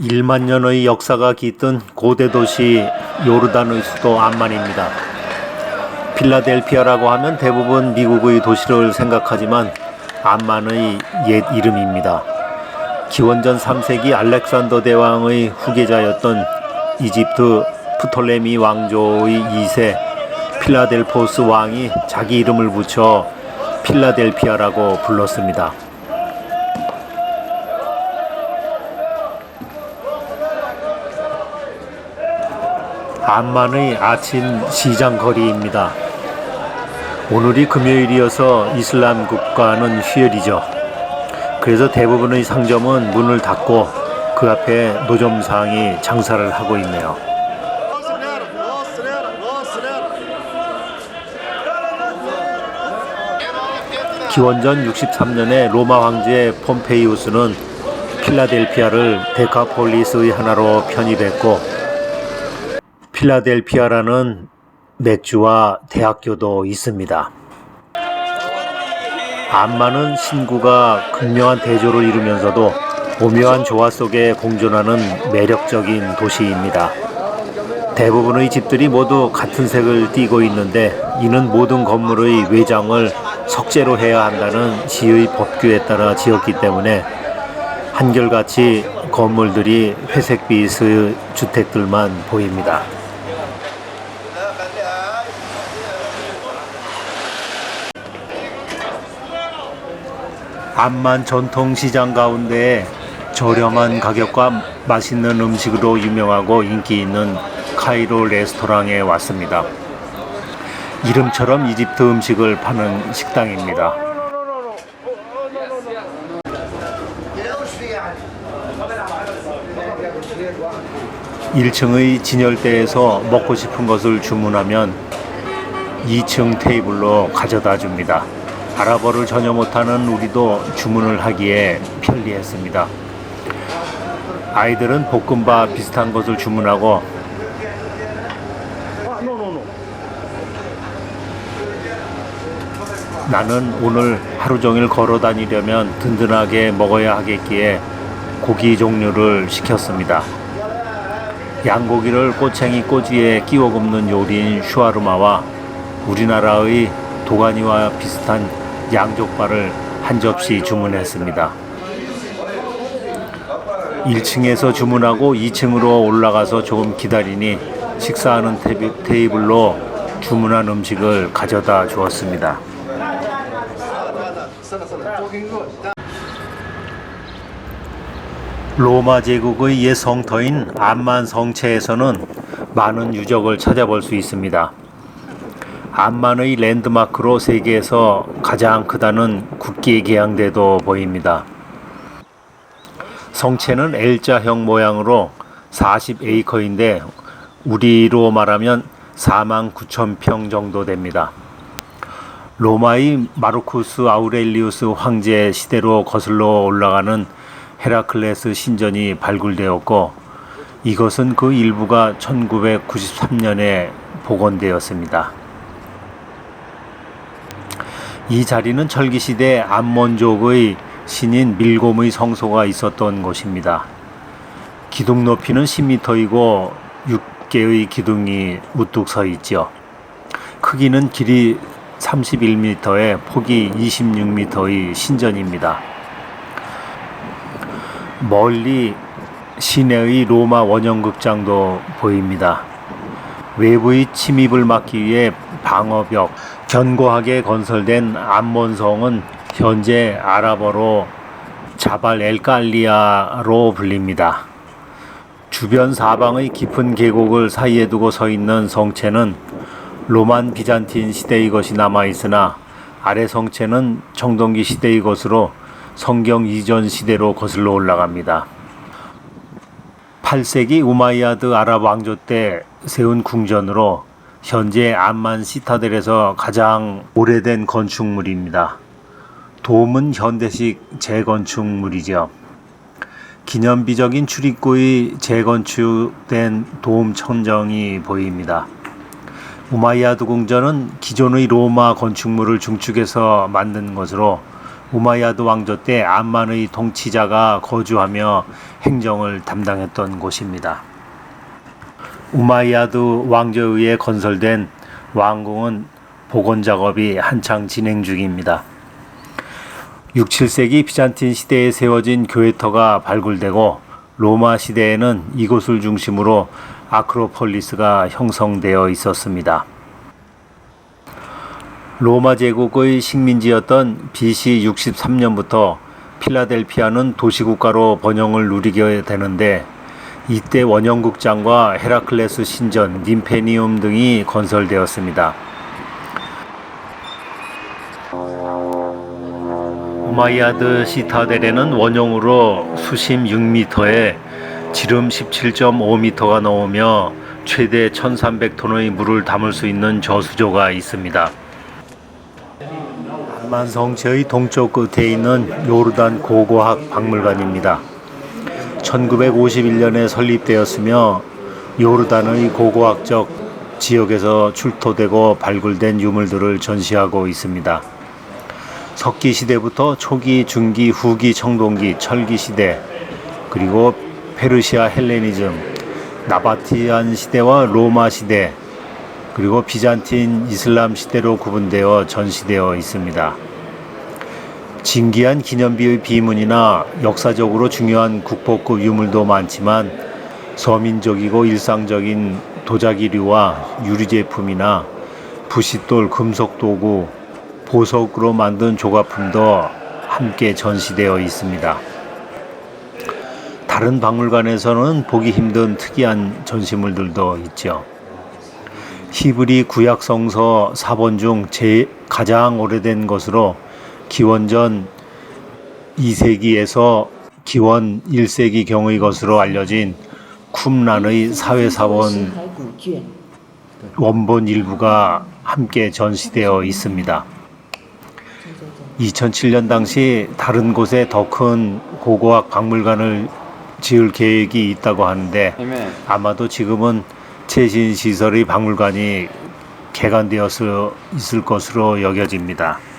1만 년의 역사가 깃든 고대 도시 요르단의 수도 암만입니다. 필라델피아라고 하면 대부분 미국의 도시를 생각하지만 암만의 옛 이름입니다. 기원전 3세기 알렉산더 대왕의 후계자였던 이집트 프톨레미 왕조의 2세 필라델포스 왕이 자기 이름을 붙여 필라델피아라고 불렀습니다. 암만의 아침 시장 거리입니다. 오늘이 금요일이어서 이슬람 국가는 휴일이죠. 그래서 대부분의 상점은 문을 닫고 그 앞에 노점상이 장사를 하고 있네요. 기원전 63년에 로마 황제 폼페이우스는 필라델피아를 데카폴리스의 하나로 편입했고 필라델피아라는 맥주와 대학교도 있습니다. 암만은 신구가 극명한 대조를 이루면서도 오묘한 조화 속에 공존하는 매력적인 도시입니다. 대부분의 집들이 모두 같은 색을 띠고 있는데 이는 모든 건물의 외장을 석재로 해야 한다는 시의 법규에 따라 지었기 때문에 한결같이 건물들이 회색빛의 주택들만 보입니다. 암만 전통시장 가운데 저렴한 가격과 맛있는 음식으로 유명하고 인기 있는 카이로 레스토랑에 왔습니다. 이름처럼 이집트 음식을 파는 식당입니다. 일층의 진열대에서 먹고 싶은 것을 주문하면 2층 테이블로 가져다 줍니다. 아랍어를 전혀 못하는 우리도 주문을 하기에 편리했습니다. 아이들은 볶음밥 비슷한 것을 주문하고 나는 오늘 하루 종일 걸어 다니려면 든든하게 먹어야 하겠기에 고기 종류를 시켰습니다. 양고기를 꼬챙이 꼬지에 끼워 굽는 요리인 슈아르마와 우리나라의 도가니와 비슷한 양족발을 한 접시 주문했습니다. 1층에서 주문하고 2층으로 올라가서 조금 기다리니 식사하는 테이블- 테이블로 주문한 음식을 가져다 주었습니다. 로마 제국의 옛 성터인 암만 성체에서는 많은 유적을 찾아볼 수 있습니다. 암만의 랜드마크로 세계에서 가장 크다는 국기 계양대도 보입니다. 성체는 L자형 모양으로 40에이커인데 우리로 말하면 4만 9천 평 정도 됩니다. 로마의 마르쿠스 아우렐리우스 황제 시대로 거슬러 올라가는 헤라클레스 신전이 발굴되었고 이것은 그 일부가 1993년에 복원되었습니다. 이 자리는 철기시대 암몬족의 신인 밀곰의 성소가 있었던 곳입니다. 기둥 높이는 10m이고 6개의 기둥이 우뚝 서 있죠. 크기는 길이 31m에 폭이 26m의 신전입니다. 멀리 시내의 로마 원형극장도 보입니다. 외부의 침입을 막기 위해 방어벽, 견고하게 건설된 암몬성은 현재 아랍어로 자발 엘칼리아로 불립니다. 주변 사방의 깊은 계곡을 사이에 두고 서 있는 성체는 로만 비잔틴 시대의 것이 남아 있으나 아래 성체는 청동기 시대의 것으로 성경 이전 시대로 거슬러 올라갑니다. 8세기 우마이야드 아랍 왕조 때 세운 궁전으로 현재 암만 시타델에서 가장 오래된 건축물입니다. 돔은 현대식 재건축물이죠. 기념비적인 출입구의 재건축된 돔 천정이 보입니다. 우마이야드 궁전은 기존의 로마 건축물을 중축해서 만든 것으로 우마야드 왕조 때 암만의 통치자가 거주하며 행정을 담당했던 곳입니다. 우마야드 왕조에 의해 건설된 왕궁은 복원 작업이 한창 진행 중입니다. 6, 7세기 비잔틴 시대에 세워진 교회터가 발굴되고 로마 시대에는 이곳을 중심으로 아크로폴리스가 형성되어 있었습니다. 로마 제국의 식민지였던 BC 63년부터 필라델피아는 도시국가로 번영을 누리게 되는데 이때 원형극장과 헤라클레스 신전, 님페니움 등이 건설되었습니다. 우마이야드 시타델에는 원형으로 수심 6m에 지름 17.5m가 넘으며 최대 1300톤의 물을 담을 수 있는 저수조가 있습니다. 만성체의 동쪽 끝에 있는 요르단 고고학 박물관입니다. 1951년에 설립되었으며 요르단의 고고학적 지역에서 출토되고 발굴된 유물들을 전시하고 있습니다. 석기 시대부터 초기, 중기, 후기, 청동기, 철기 시대, 그리고 페르시아 헬레니즘, 나바티안 시대와 로마 시대, 그리고 비잔틴 이슬람 시대로 구분되어 전시되어 있습니다. 진기한 기념비의 비문이나 역사적으로 중요한 국보급 유물도 많지만 서민적이고 일상적인 도자기류와 유리제품이나 부싯돌, 금속 도구, 보석으로 만든 조각품도 함께 전시되어 있습니다. 다른 박물관에서는 보기 힘든 특이한 전시물들도 있죠. 히브리 구약 성서 4번 중 제 가장 오래된 것으로 기원전 2세기에서 기원 1세기 경의 것으로 알려진 쿰란의 사회사원 원본 일부가 함께 전시되어 있습니다. 2007년 당시 다른 곳에 더 큰 고고학 박물관을 지을 계획이 있다고 하는데 아마도 지금은 최신 시설의 박물관이 개관되었을 있을 것으로 여겨집니다.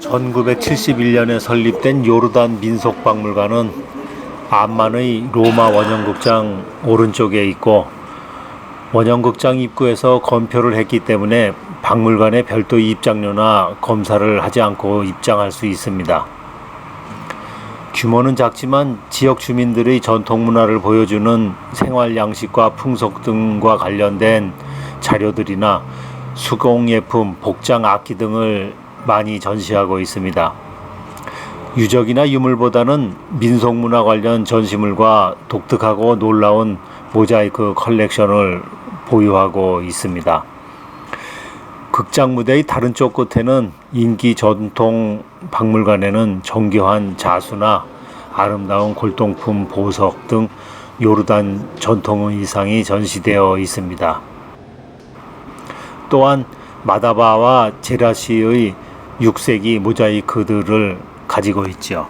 (1971년에) 설립된 요르단 민속박물관은 암만의 로마 원형극장 오른쪽에 있고 원형극장 입구에서 검표를 했기 때문에 박물관에 별도 입장료나 검사를 하지 않고 입장할 수 있습니다. 규모는 작지만 지역 주민들의 전통 문화를 보여주는 생활 양식과 풍속 등과 관련된 자료들이나 수공예품, 복장 악기 등을 많이 전시하고 있습니다. 유적이나 유물보다는 민속문화 관련 전시물과 독특하고 놀라운 모자이크 컬렉션을 보유하고 있습니다. 극장 무대의 다른 쪽 끝에는 인기 전통 박물관에는 정교한 자수나 아름다운 골동품 보석 등 요르단 전통 의상이 전시되어 있습니다. 또한 마다바와 제라시의 6세기 모자이크들을 가지고 있죠.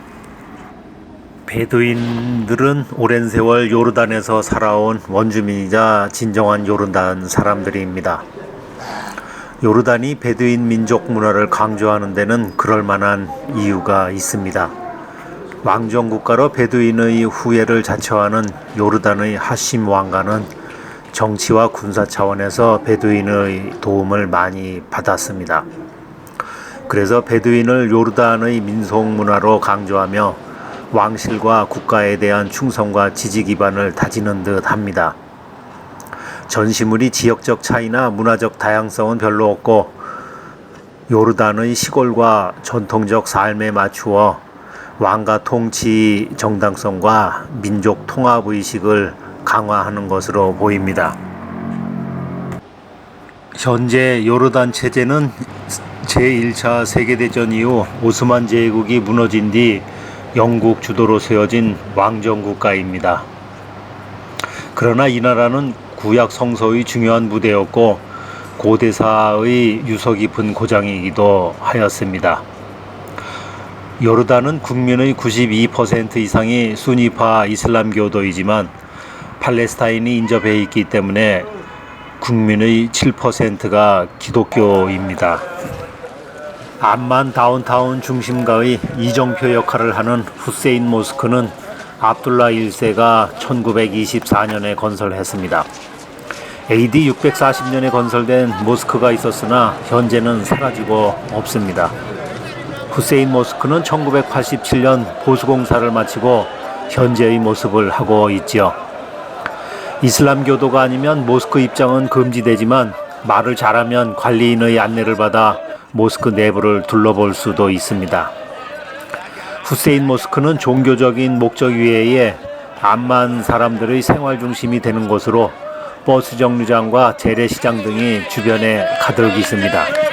베두인들은 오랜 세월 요르단에서 살아온 원주민이자 진정한 요르단 사람들입니다. 요르단이 베두인 민족 문화를 강조하는 데는 그럴 만한 이유가 있습니다. 왕정 국가로 베두인의 후예를 자처하는 요르단의 하심 왕가는 정치와 군사 차원에서 베두인의 도움을 많이 받았습니다. 그래서 베두인을 요르단의 민속 문화로 강조하며 왕실과 국가에 대한 충성과 지지 기반을 다지는 듯 합니다. 전시물이 지역적 차이나 문화적 다양성은 별로 없고 요르단의 시골과 전통적 삶에 맞추어 왕가 통치 정당성과 민족 통합 의식을 강화하는 것으로 보입니다. 현재 요르단 체제는 제1차 세계대전 이후 오스만 제국이 무너진 뒤 영국 주도로 세워진 왕정 국가입니다. 그러나 이 나라는 구약 성서의 중요한 부대였고 고대사의 유서 깊은 고장이기도 하였습니다. 요르단은 국민의 92% 이상이 수니파 이슬람교도이지만 팔레스타인이 인접해 있기 때문에 국민의 7%가 기독교입니다. 암만 다운타운 중심가의 이정표 역할을 하는 후세인 모스크는 압둘라 1세가 1924년에 건설했습니다. AD 640년에 건설된 모스크가 있었으나 현재는 사라지고 없습니다. 후세인 모스크는 1987년 보수공사를 마치고 현재의 모습을 하고 있지요. 이슬람교도가 아니면 모스크 입장은 금지되지만 말을 잘하면 관리인의 안내를 받아 모스크 내부를 둘러볼 수도 있습니다. 후세인 모스크는 종교적인 목적 외에 암만 사람들의 생활 중심이 되는 곳으로 버스 정류장과 재래시장 등이 주변에 가득 있습니다.